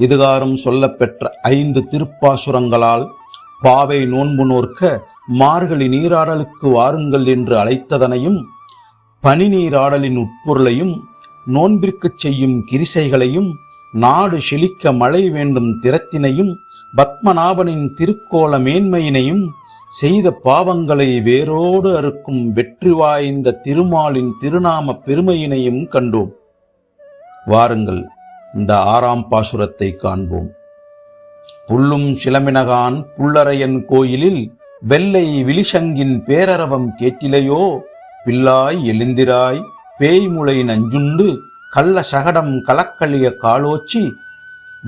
இதுகாரும் சொல்லப்பெற்ற ஐந்து திருப்பாசுரங்களால் பாவை நோன்பு நோர்க்க மார்கழி நீராடலுக்கு வாருங்கள் என்று அழைத்ததனையும் பனி நீராடலின் உட்பொருளையும் நோன்பிற்குச் செய்யும் கிரிசைகளையும் நாடு செழிக்க மழை வேண்டும் திறத்தினையும் பத்மநாபனின் திருக்கோல மேன்மையினையும் செய்த பாவங்களை வேரோடு அறுக்கும் வெற்றி வாய்ந்த திருமாலின் திருநாம பெருமையினையும் கண்டோம். வாருங்கள். இந்த ஆறாம் பாசுரத்தை காண்போம். புல்லும் சிலமினகான் புல்லரையன் கோயிலில் வெள்ளை விழிசங்கின் பேரரவம் கேட்டிலையோ? பில்லாய் எழுந்திராய் பேய்முளை நஞ்சுண்டு கள்ள சகடம் கலக்களிய காலோச்சி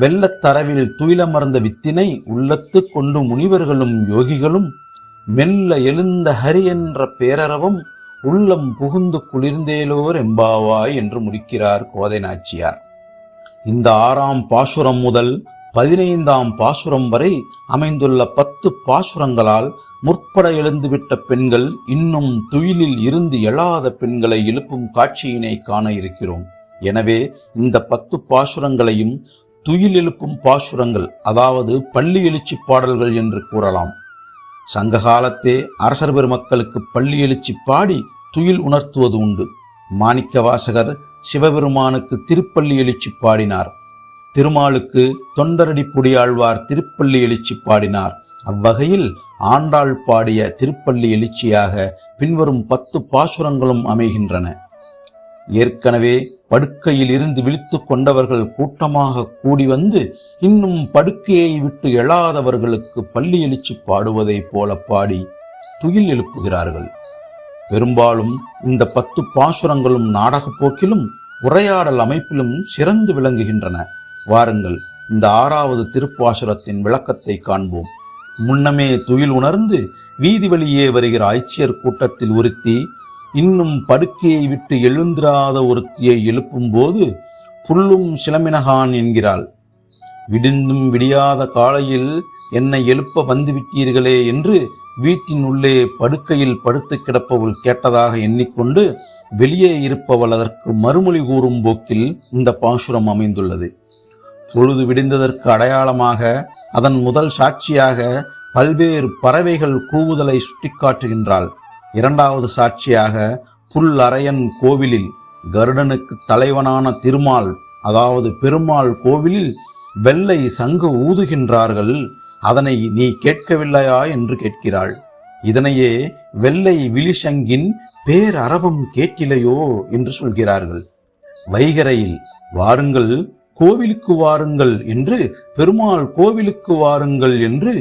வெள்ளத்தரவில் துயிலமர்ந்த வித்தினை உள்ளத்து கொண்டு முனிவர்களும் யோகிகளும் மெல்ல எழுந்த ஹரி என்ற பேரரவம் உள்ளம் புகுந்து குளிர்ந்தேலோர் எம்பாவாய் என்று முடிக்கிறார் கோதை நாச்சியார். இந்த ஆறாம் பாசுரம் முதல் பதினைந்தாம் பாசுரம் வரை அமைந்துள்ள பத்து பாசுரங்களால் முற்பட எழுந்துவிட்ட பெண்கள் இன்னும் துயிலில் இருந்து எழாத பெண்களை எழுப்பும் காட்சியினை காண இருக்கிறோம். எனவே இந்த பத்து பாசுரங்களையும் துயில் எழுப்பும் பாசுரங்கள் அதாவது பள்ளி எழுச்சி பாடல்கள் என்று கூறலாம். சங்க காலத்தே அரசர் பெருமக்களுக்கு பள்ளி எழுச்சி பாடி துயில் உணர்த்துவது உண்டு. மாணிக்க வாசகர் சிவபெருமானுக்கு திருப்பள்ளி எழுச்சி பாடினார். திருமாலுக்கு தொண்டரடி புடியாழ்வார் திருப்பள்ளி எழுச்சி பாடினார். அவ்வகையில் ஆண்டாள் பாடிய திருப்பள்ளி எழுச்சியாக பின்வரும் பத்து பாசுரங்களும் அமைகின்றன. ஏற்கனவே படுக்கையில் இருந்து விழித்து கொண்டவர்கள் கூட்டமாக கூடி வந்து இன்னும் படுக்கையை விட்டு எழாதவர்களுக்கு பள்ளி எழுச்சி பாடுவதைப் போல பாடி துயில் எழுப்புகிறார்கள். பெரும்பாலும் இந்த பத்து பாசுரங்களும் நாடகப் போக்கிலும் உரையாடல் அமைப்பிலும் சிறந்து விளங்குகின்றன. வாருங்கள் இந்த ஆறாவது திருப்பாசுரத்தின் விளக்கத்தை காண்போம். முன்னமே துயில் உணர்ந்து வீதி வழியே வருகிற ஐச்சியர் கூட்டத்தில் ஒருத்தி இன்னும் படுக்கையை விட்டு எழுந்திராத ஒருத்தியை எழுப்பும்போது புல்லும் சிலமினகான் என்கிறாள். விடிந்தும் விடியாத காலையில் என்னை எழுப்ப வந்துவிட்டீர்களே என்று வீட்டின் உள்ளே படுக்கையில் படுத்து கிடப்பவள் கேட்டதாக எண்ணிக்கொண்டு வெளியே இருப்பவள் அதற்கு மறுமொழி கூறும் போக்கில் இந்த பாசுரம் அமைந்துள்ளது. பொழுது விடிந்ததற்கு அடையாளமாக அதன் முதல் சாட்சியாக பல்வேறு பறவைகள் கூவுதலை சுட்டிக்காட்டுகின்றாள். இரண்டாவது சாட்சியாக புல் அரையன் கோவிலில் கருடனுக்கு தலைவனான திருமால் அதாவது பெருமாள் கோவிலில் வெள்ளை சங்கு ஊதுகின்றார்கள். அதனை நீ கேட்கவில்லையா என்று கேட்கிறாள். இதனையே வெள்ளை விழிசங்கின் பேரரவம் கேட்டிலையோ என்று சொல்கிறார்கள். வைகரையில் வாருங்கள் கோவிலுக்கு வாருங்கள் என்று பெருமாள் கோவிலுக்கு வாருங்கள் என்று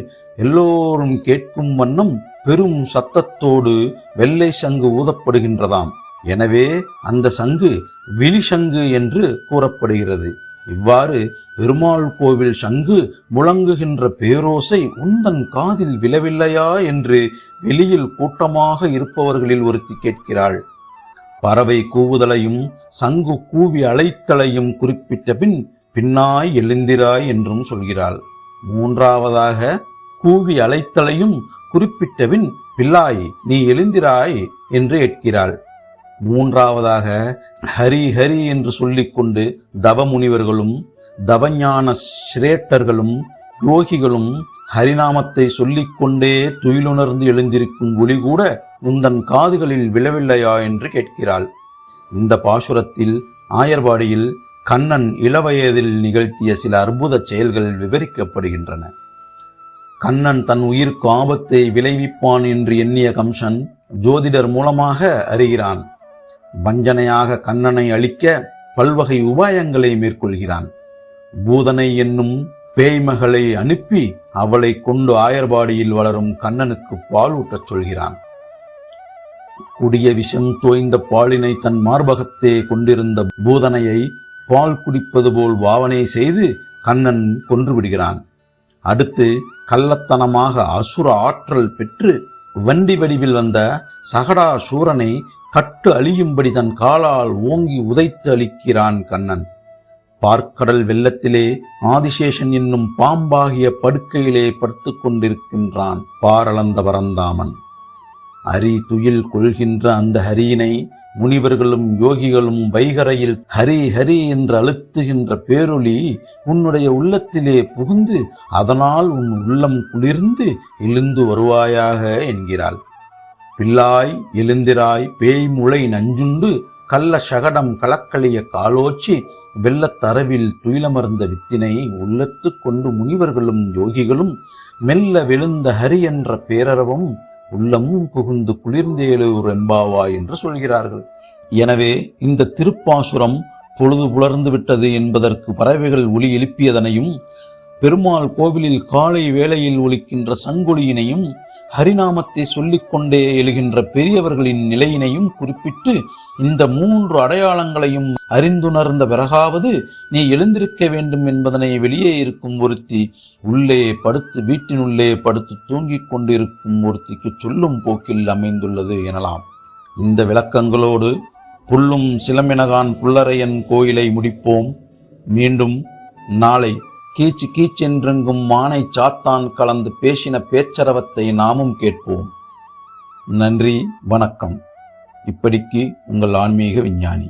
எல்லோரும் கேட்கும் வண்ணம் பெரும் சத்தத்தோடு வெள்ளை சங்கு ஊதப்படுகின்றதாம். எனவே அந்த சங்கு விழிசங்கு என்று கூறப்படுகிறது. இவ்வாறு பெருமாள் கோவில் சங்கு முழங்குகின்ற பேரோசை உந்தன் காதில் விழவில்லையா என்று வெளியில் கூட்டமாக இருப்பவர்களில் ஒருத்தி கேட்கிறாள். பறவை கூவுதலையும் சங்கு கூவி அழைத்தலையும் குறிப்பிட்ட பின் பின்னாய் எழுந்திராய் என்றும் சொல்கிறாள். மூன்றாவதாக கூவி அழைத்தலையும் குறிப்பிட்ட பின் பிள்ளாய் நீ எழுந்திராய் என்று கேட்கிறாள். மூன்றாவதாக ஹரி ஹரி என்று சொல்லிக்கொண்டு தவமுனிவர்களும் தவஞான சிரேட்டர்களும் யோகிகளும் ஹரிநாமத்தை சொல்லிக்கொண்டே துயிலுணர்ந்து எழுந்திருக்கும் ஒளி கூட உந்தன் காதுகளில் விழவில்லையா என்று கேட்கிறாள். இந்த பாசுரத்தில் ஆயர்பாடியில் கண்ணன் இளவயதில் நிகழ்த்திய சில அற்புத செயல்கள் விவரிக்கப்படுகின்றன. கண்ணன் தன் உயிருக்கு ஆபத்தை விளைவிப்பான் என்று எண்ணிய கம்சன் ஜோதிடர் மூலமாக அறிகிறான். வஞ்சனையாக கண்ணனை அழிக்க பல்வகை உபாயங்களை மேற்கொள்கிறான். பூதனை என்னும் பேய்மகளை அனுப்பி அவளை கொண்டு ஆயர்பாடியில் வளரும் கண்ணனுக்கு பால் ஊட்டச் சொல்கிறான். குடிய விஷம் தோய்ந்த பாலினை தன் மார்பகத்தே கொண்டிருந்த பூதனையை பால் குடிப்பது போல் பாவனை செய்து கண்ணன் கொன்று விடுகிறான். அடுத்து கள்ளத்தனமாக அசுர ஆற்றல் பெற்று வண்டி வடிவில் வந்த சகடா சூரனை கட்டு அழியும்படி தன் காலால் ஓங்கி உதைத்து அளிக்கிறான் கண்ணன். பார்க்கடல் வெள்ளத்திலே ஆதிசேஷன் என்னும் பாம்பாகிய படுக்கையிலே படுத்து கொண்டிருக்கின்றான் பாரளந்த பரந்தாமன். அரி துயில் கொள்கின்ற அந்த ஹரியினை முனிவர்களும் யோகிகளும் வைகரையில் ஹரி ஹரி என்று அழுத்துகின்ற பேரொளி உன்னுடைய உள்ளத்திலே புகுந்து அதனால் உன் உள்ளம் குளிர்ந்து எழுந்து வருவாயாக என்கிறாள். பிள்ளாய் எழுந்திராய் பேய் முளை நஞ்சுண்டு கள்ள சகடம் கலக்கலிய காலோச்சி வெள்ளத்தரவில் துயிலமர்ந்த வித்தினை உள்ளத்து கொண்டு முனிவர்களும் யோகிகளும் மெல்ல விழுந்த ஹரி என்ற பேரரவம் உள்ளமும் புகுந்து குளிர்ந்தேலூர் என்பாவா என்று சொல்கிறார்கள். எனவே இந்த திருப்பாசுரம் பொழுது புலர்ந்து விட்டது என்பதற்கு பறவைகள் ஒலி எழுப்பியதனையும் பெருமாள் கோவிலில் காலை வேளையில் ஒலிக்கின்ற சங்கொலியினையும் ஹரிநாமத்தை சொல்லிக்கொண்டே எழுகின்ற பெரியவர்களின் நிலையினையும் குறிப்பிட்டு இந்த மூன்று அடையாளங்களையும் அறிந்துணர்ந்த பிறகாவது நீ எழுந்திருக்க வேண்டும் என்பதனை வெளியே இருக்கும் ஒருத்தி உள்ளே படுத்து வீட்டினுள்ளே படுத்து தூங்கிக் கொண்டிருக்கும் ஒருத்திக்கு சொல்லும் போக்கில் அமைந்துள்ளது எனலாம். இந்த விளக்கங்களோடு புல்லும் சிலம்பினகான் புல்லரையன் கோயிலை முடிப்போம். மீண்டும் நாளை கீச்சு கீச்சென்றெங்கும் மானை சாத்தான் கலந்து பேசின பேச்சரவத்தை நாமும் கேட்போம். நன்றி வணக்கம். இப்படிக்கு உங்கள் ஆன்மீக விஞ்ஞானி.